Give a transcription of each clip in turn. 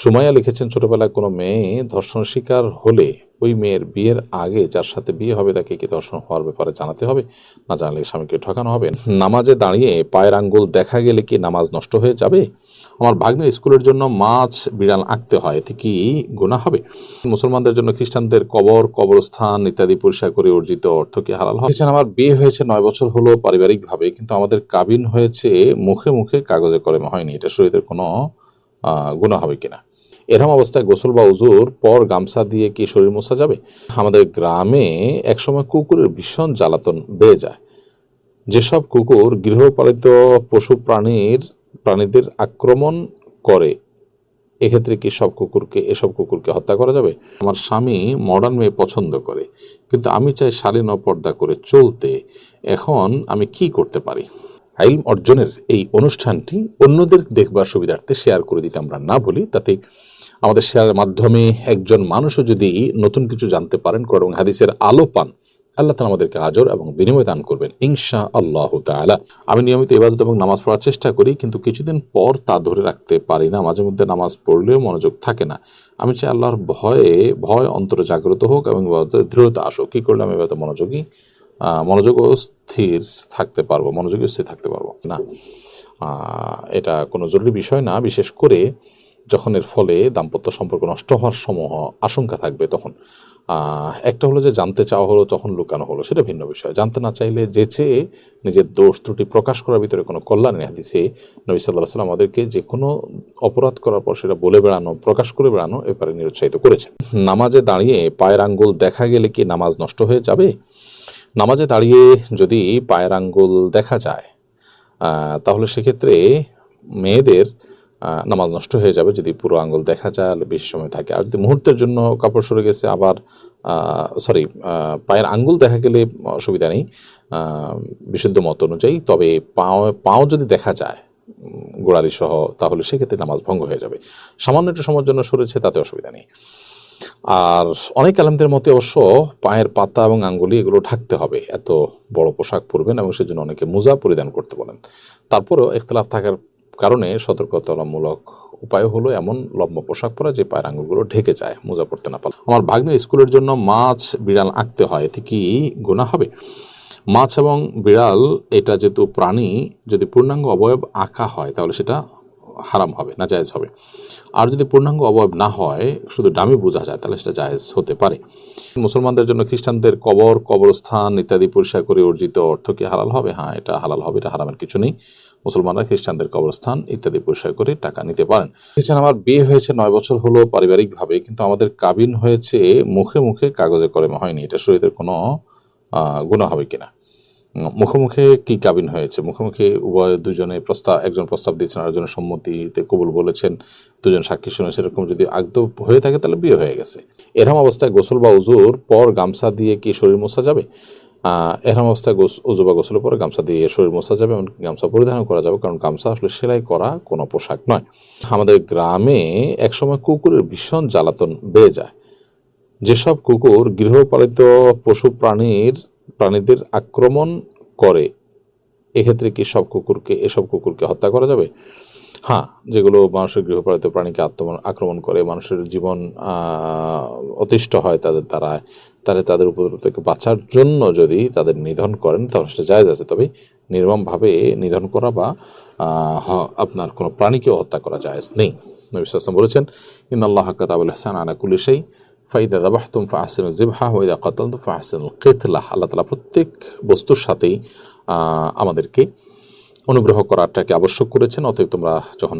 সুমাইয়া লিখেছেন, ছোটবেলায় কোনো মেয়ে ধর্ষণ শিকার হলে ওই মেয়ের বিয়ের আগে যার সাথে বিয়ে হবে তাকে কি ধর্ষণ হওয়ার ব্যাপারে জানাতে হবে? না জানলে স্বামীকে ঠকানো হবে? নামাজে দাঁড়িয়ে পায়ের আঙ্গুল দেখা গেলে কি নামাজ নষ্ট হয়ে যাবে? আমার ভাগ্নে স্কুলের জন্য মাছ বিড়াল আঁকতে হয়, এতে কি গুণা হবে? মুসলমানদের জন্য খ্রিস্টানদের কবর, কবরস্থান ইত্যাদি পরিষ্কার করে অর্জিত অর্থ কি হালাল হবে? আমার বিয়ে হয়েছে নয় বছর হলো পারিবারিকভাবে, কিন্তু আমাদের কাবিন হয়েছে মুখে মুখে কাগজে কলমে, হয়নি। এটা শরীরের কোনো গুণা হবে কিনা। এরকম অবস্থায় গোসল বা উজুর পর গামছা দিয়ে কি শরীর মোছা যাবে? আমাদের গ্রামে একসময় কুকুরের ভীষণ জ্বালাতন বেড়ে যায়। যেসব কুকুর গৃহপালিত পশু প্রাণীর, প্রাণীদের আক্রমণ করে, এক্ষেত্রে কি সব কুকুরকে, এসব কুকুরকে হত্যা করা যাবে? আমার স্বামী মডার্ন মেয়ে পছন্দ করে, কিন্তু আমি চাই শালীন পর্দা করে চলতে। এখন আমি কি করতে পারি? আইল অর্জনের এই অনুষ্ঠানটি অন্যদের দেখবার সুবিধার্থে শেয়ার করে দিতে আমরা না বলি, তাতে আমাদের শেয়ারের মাধ্যমে একজন মানুষও যদি নতুন কিছু জানতে পারেন, কোরআন হাদিসের আলো পান, আল্লাহ তালা আমাদেরকে আজর এবং বিনিময় দান করবেন ইনশা আল্লাহ তাআলা। আমি নিয়মিত ইবাদত এবং নামাজ পড়ার চেষ্টা করি, কিন্তু কিছুদিন পর তা ধরে রাখতে পারি না, মাঝে মধ্যে নামাজ পড়লেও মনোযোগ থাকে না। আমি চাই আল্লাহর ভয়ে, ভয় অন্তর জাগ্রত হোক এবং দৃঢ়তা আসুক। কী করলে আমি এবার মনোযোগী মনোযোগ স্থির থাকতে পারব, মনোযোগী স্থির থাকতে পারব। না। এটা কোনো জরুরি বিষয় না, বিশেষ করে যখন এর ফলে দাম্পত্য সম্পর্ক নষ্ট হওয়ার সমূহ আশঙ্কা থাকবে তখন। একটা হলো যে জানতে চাওয়া হলো, তখন লুকানো হলো, সেটা ভিন্ন বিষয়। জানতে না চাইলে যে চেয়ে নিজের দোষ ত্রুটি প্রকাশ করার ভিতরে কোনো কল্যাণ নেই হাদিসে নবী সাল্লাহ সাল্লাম আমাদেরকে যে কোনো অপরাধ করার পর সেটা বলে বেড়ানো, প্রকাশ করে বেড়ানো এবারে নিরুৎসাহিত করেছেন। নামাজে দাঁড়িয়ে পায়ের আঙ্গুল দেখা গেলে কি নামাজ নষ্ট হয়ে যাবে? নামাজে দাঁড়িয়ে যদি পায়ের আঙ্গুল দেখা যায় তাহলে সেক্ষেত্রে মেয়েদের নামাজ নষ্ট হয়ে যাবে যদি পুরো আঙ্গুল দেখা যায়, বেশি সময় থাকে। আর যদি মুহূর্তের জন্য কাপড় সরে গেছে, আবার সরি পায়ের আঙ্গুল দেখা গেলে অসুবিধা নেই বিশুদ্ধ মত অনুযায়ী। তবে পাও পাও যদি দেখা যায় গোড়ালি সহ তাহলে সেক্ষেত্রে নামাজ ভঙ্গ হয়ে যাবে। সামান্য একটু সময়ের জন্য সরেছে, তাতে অসুবিধা নেই। আর অনেক আলেমদের মতে অবশ্য পায়ের পাতা এবং আঙ্গুলি এগুলো ঢাকতে হবে। এত বড় পোশাক পরবেন এবং সেজন্য অনেকে মোজা পরিধান করতে বলেন। তারপরেও ইখতলাফ থাকার কারণে সতর্কতামূলক উপায় হলো এমন লম্বা পোশাক পরা যে পায়ের আঙ্গুলগুলো ঢেকে যায়, মোজা পড়তে না পারলে। আমার ভাগ্নে স্কুলের জন্য মাছ, বিড়াল আঁকতে হয়, এতে কি গুণা হবে? মাছ এবং বিড়াল, এটা যেহেতু প্রাণী, যদি পূর্ণাঙ্গ অবয়ব আঁকা হয়, তাহলে সেটা হারাম হবে, না জায়েজ হবে। আর যদি পূর্ণাঙ্গ অবয়ব না হয়, শুধু ডামি বোঝা যায়, তাহলে সেটা জায়েজ হতে পারে। মুসলমানদের জন্য খ্রিস্টানদের কবর, কবরস্থান ইত্যাদি পরিষ্কার করে অর্জিত অর্থ কি হালাল হবে? হ্যাঁ এটা হালাল হবে, এটা হারামের কিছু নেই। মুসলমানরা খ্রিস্টানদের কবরস্থান ইত্যাদি পরিষ্কার করে টাকা নিতে পারেন। এছাড়া আমার বিয়ে হয়েছে, নয় বছর হলো পারিবারিকভাবে, কিন্তু আমাদের কাবিন হয়েছে, মুখে মুখে কাগজে কলমে হয়নি। এটা শরীরের কোনো গুণা হবে কিনা? মুখোমুখি কি কাবিন হয়েছে? মুখোমুখি উভয় দুজনে প্রস্তাব একজন প্রস্তাব দিয়েছেন আরেকজনের সম্মতিতে কবুল বলেছেন দুজন সাক্ষী শুনে সেরকম যদি আগদ হয়ে থাকে তাহলে বিয়ে হয়ে গেছে। এরকম অবস্থায় গোসল বা উজুর পর গামছা দিয়ে কি শরীর মোছা যাবে? আহ, এরকম অবস্থায় উজু বা গোসলের পরে গামছা দিয়ে শরীর মোছা যাবে এমনকি গামছা পরিধান করা যাবে কারণ গামছা আসলে সেলাই করা কোনো পোশাক নয়। আমাদের গ্রামে একসময় কুকুরের ভীষণ জ্বালাতন বেড়ে যায়। যেসব কুকুর গৃহপালিত পশু প্রাণীর প্রাণীদের আক্রমণ করে, এক্ষেত্রে কি সব কুকুরকে, এসব কুকুরকে হত্যা করা যাবে? হ্যাঁ যেগুলো মানুষের গৃহপালিত প্রাণীকে আক্রমণ আক্রমণ করে, মানুষের জীবন অতিষ্ঠ হয় তাদের দ্বারা, তাহলে তাদের উপদ্রব থেকে বাঁচার জন্য যদি তাদের নিধন করেন, তাহলে সেটা জায়জ আছে। তবে নির্মমভাবে নিধন করা বা আপনার কোনো প্রাণীকেও হত্যা করা জায়েজ নেই। নবী বলেছেন ইন আল্লাহ কাতাবুল হাসান আনা কুলি সেই ফাইদা দাবাহতুম ফাহসিন জিবহা ওয়াইদা কাতালতুম ফাহসিন কেতলাহ আল্লাহ তালা প্রত্যেক বস্তুর সাথেই আমাদেরকে অনুগ্রহ করাটাকে আবশ্যক করেছেন। অতএব তোমরা যখন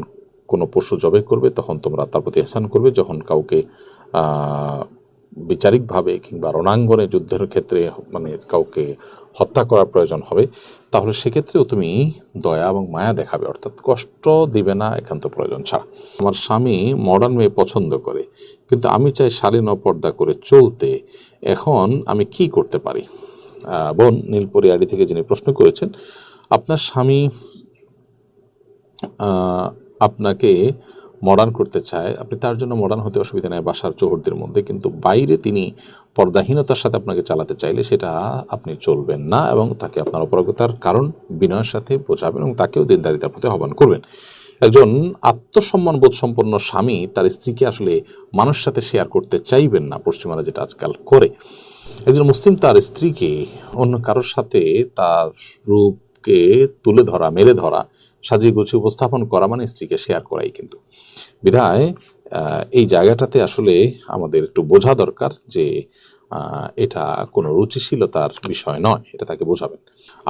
কোনো পশু জবে করবে, তখন তোমরা তার প্রতি এহসান করবে। যখন কাউকে বিচারিকভাবে কিংবা রণাঙ্গনে যুদ্ধের ক্ষেত্রে মানে কাউকে হত্যা করার প্রয়োজন হবে, তাহলে সেক্ষেত্রেও তুমি দয়া এবং মায়া দেখাবে, অর্থাৎ কষ্ট দিবে না, একান্ত প্রয়োজন ছাড়া। আমার স্বামী মডার্ন মেয়ে পছন্দ করে, কিন্তু আমি চাই শালীন পর্দা করে চলতে। এখন আমি কি করতে পারি? বোন নীলপরিয়াড়ি থেকে যিনি প্রশ্ন করেছেন, আপনার স্বামী আপনাকে মডার্ন করতে চায়, আপনি তার জন্য মডার্ন হতে অসুবিধা নেই বাসার চৌহদ্দির মধ্যে, কিন্তু বাইরে তিনি পর্দাহীনতার সাথে আপনাকে চালাতে চাইলে সেটা আপনি চলবেন না এবং তাকে আপনার অপরাগতার কারণ বিনয়ের সাথে বোঝাবেন এবং তাকেও দিনদারিতার প্রতি আহ্বান করবেন। একজন আত্মসম্মান বোধ সম্পন্ন স্বামী তার স্ত্রীকে আসলে মানুষের সাথে শেয়ার করতে চাইবেন না, পশ্চিমারা যেটা আজকাল করে। একজন মুসলিম তার স্ত্রীকে অন্য কারোর সাথে তার রূপকে তুলে ধরা, মেলে ধরা সাজিয়ে গুছিয়ে উপস্থাপন করা মানে স্ত্রীকে শেয়ার করাই কিন্তু। বিধায় এই জায়গাটাতে আসলে আমাদের একটু বোঝা দরকার যে এটা কোনো রুচিশীলতার বিষয় নয়, এটা তাকে বোঝাবেন।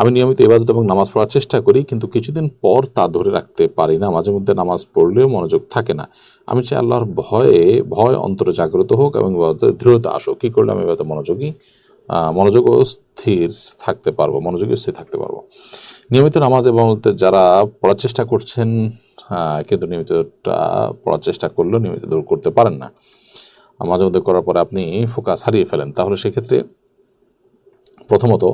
আমি নিয়মিত ইবাদত এবং নামাজ পড়ার চেষ্টা করি, কিন্তু কিছুদিন পর তা ধরে রাখতে পারি না, মাঝে মধ্যে নামাজ পড়লেও মনোযোগ থাকে না। আমি চাই আল্লাহর ভয়ে, ভয় অন্তরে জাগ্রত হোক এবং দৃঢ়তা আসুক। কী করলে আমি এবার মনোযোগী মনোযোগ স্থির থাকতে পারব, মনোযোগী স্থির থাকতে পারব। নিয়মিত নামাজ এবং যারা পড়ার চেষ্টা করছেন কিন্তু নিয়মিতটা পড়ার চেষ্টা করলেও নিয়মিত দূর করতে পারেন না। মাঝে মধ্যে করার পরে আপনি ফোকাস হারিয়ে ফেলেন, তাহলে সেক্ষেত্রে প্রথমত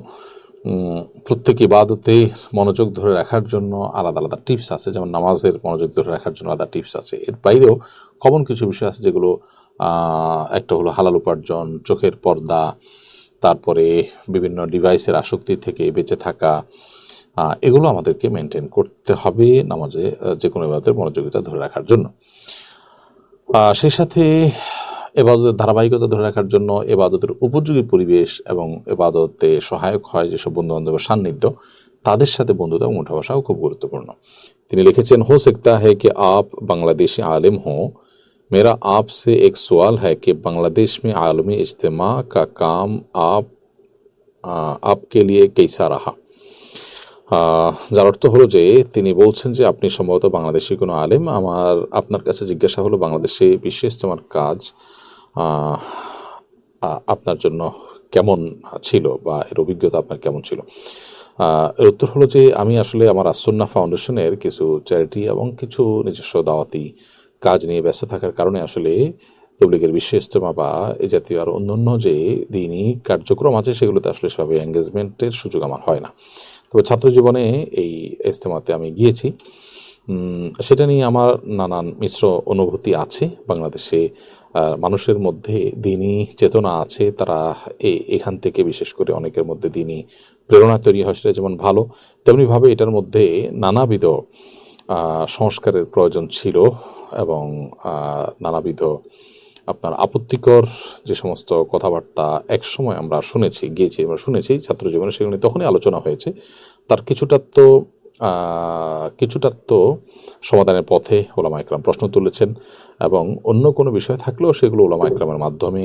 প্রত্যেক ইবাদতে মনোযোগ ধরে রাখার জন্য আলাদা আলাদা টিপস আছে, যেমন নামাজের মনোযোগ ধরে রাখার জন্য আলাদা টিপস আছে। এর বাইরেও কমন কিছু বিষয় আছে যেগুলো একটা হলো হালাল উপার্জন, চোখের পর্দা তারপরে বিভিন্ন ডিভাইসের আসক্তি থেকে বেঁচে থাকা এগুলো আমাদেরকে মেনটেন করতে হবে নামাজে যে কোনো এবাদতের মনোযোগিতা ধরে রাখার জন্য। সেই সাথে এবাদতের ধারাবাহিকতা ধরে রাখার জন্য এবাদতের উপযোগী পরিবেশ এবং এবাদতে সহায়ক হয় যেসব বন্ধুবান্ধবের সান্নিধ্য, তাদের সাথে বন্ধুতা এবং উঠা বসাও খুব গুরুত্বপূর্ণ। তিনি লিখেছেন, হো সেক্তা হে কি আপ বাংলাদেশি আলেম হো मेरा आपसे एक सवाल है कि बांग्लादेश में आलमी इज्तिमा का काम आप आ, आपके लिए कैसा रहा আহ, যার অর্থ হলো যে তিনি বলছেন যে আপনি সম্ভবত বাংলাদেশি কোনো আলেম আমার আপনার কাছে জিজ্ঞাসা হলো বাংলাদেশে বিশ্ব ইজতেমার কাজ আহ, আ- আপনার জন্য কেমন ছিল বা এর অভিজ্ঞতা আপনার কেমন ছিল আহ, এর উত্তর হলো যে আমি আসলে আমার আসন্না ফাউন্ডেশনের কিছু চ্যারিটি এবং কিছু নিজস্ব দাওয়াতি কাজ নিয়ে ব্যস্ত থাকার কারণে আসলে তবলিগের বিশ্ব ইজতেমা বা এ জাতীয় আর অন্যান্য যে দিনই কার্যক্রম আছে সেগুলোতে আসলে সেভাবে এঙ্গেজমেন্টের সুযোগ আমার হয় না। তবে ছাত্র জীবনে এই ইজতেমাতে আমি গিয়েছি। সেটা নিয়ে আমার নানান মিশ্র অনুভূতি আছে। বাংলাদেশে মানুষের মধ্যে দিনই চেতনা আছে। তারা এখান থেকে বিশেষ করে অনেকের মধ্যে দিনই প্রেরণা তৈরি হয়, সেটা যেমন ভালো, তেমনিভাবে এটার মধ্যে নানাবিধ সংস্কারের প্রয়োজন ছিল এবং নানাবিধ আপনার আপত্তিকর যে সমস্ত কথাবার্তা একসময় আমরা শুনেছি গিয়েছি আমরা শুনেছি ছাত্র জীবনে সেগুলো তখনই আলোচনা হয়েছে। তার কিছুটা তো আহ, কিছুটা তো সমাধানের পথে ওলামা একরাম প্রশ্ন তুলেছেন এবং অন্য কোনো বিষয় থাকলেও সেগুলো ওলামা একরামের মাধ্যমে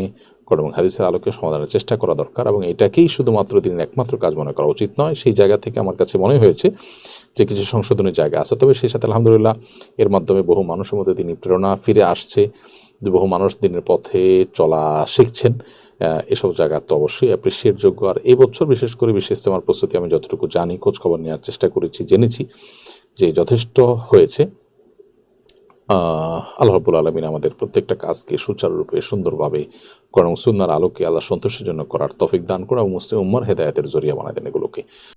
এবং হাদিসের আলোকে সমাধানের চেষ্টা করা দরকার এবং এটাকেই শুধুমাত্র দিনের একমাত্র কাজ মনে করা উচিত নয়। সেই জায়গা থেকে আমার কাছে মনে হয়েছে যে কিছু সংশোধনের জায়গা আছে। তবে সেই সাথে আলহামদুলিল্লাহ এর মাধ্যমে বহু মানুষের মধ্যে তিনি প্রেরণা ফিরে আসছে। বহু মানুষ দিনের পথে চলা শিখছেন। এসব জায়গা তো অবশ্যই অ্যাপ্রিসিয়েট যোগ্য। আর এই বছর বিশেষ করে বিশেষ ইস্তেমার প্রস্তুতি আমি যতটুকু জানি খোঁজ খবর নেওয়ার চেষ্টা করেছি, জেনেছি যে যথেষ্ট হয়েছে। আল্লাহ রবুল আলমিন আমাদের প্রত্যেকটা কাজকে সুচারুরূপে, সুন্দরভাবে করং সুন্নার আলোকে আল্লাহ সন্তোষের জন্য করার তফিক দান করা মুসলিম উম্মার হেদায়তের জরিয়া বানায় দেন এগুলোকে।